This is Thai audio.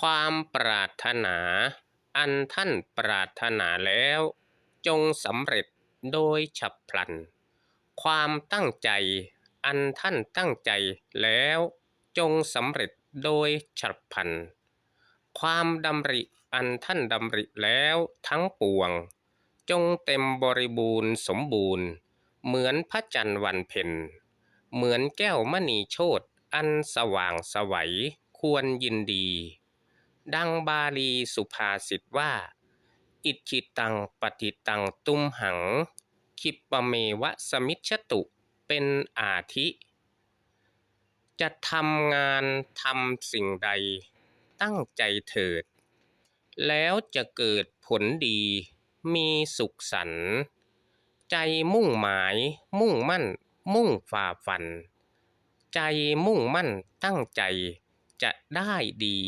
ความปรารถนา อันท่านปรารถนาแล้ว จงสำเร็จโดยฉับพลัน ความตั้งใจ อันท่านตั้งใจแล้ว จงสำเร็จโดยฉับพลัน ความดำริอันท่านดำริแล้วทั้งปวง จงเต็มบริบูรณ์สมบูรณ์ เหมือนพระจันทร์วันเพ็ญเหมือนแก้วมณีโชตอันสว่างสวัยควรยินดี ดังบาลีสุภาษิตว่า อิจิตังปฏิตังตุมหัง คิปปเมวะสมิชตุ เป็นอาทิ จะทำงานทำสิ่งใด ตั้งใจเถิด แล้วจะเกิดผลดีมีสุขสันใจมุ่งหมายมุ่งมั่น มุ่งฝ่าฟัน ใจมุ่งมั่นตั้งใจจะได้ดี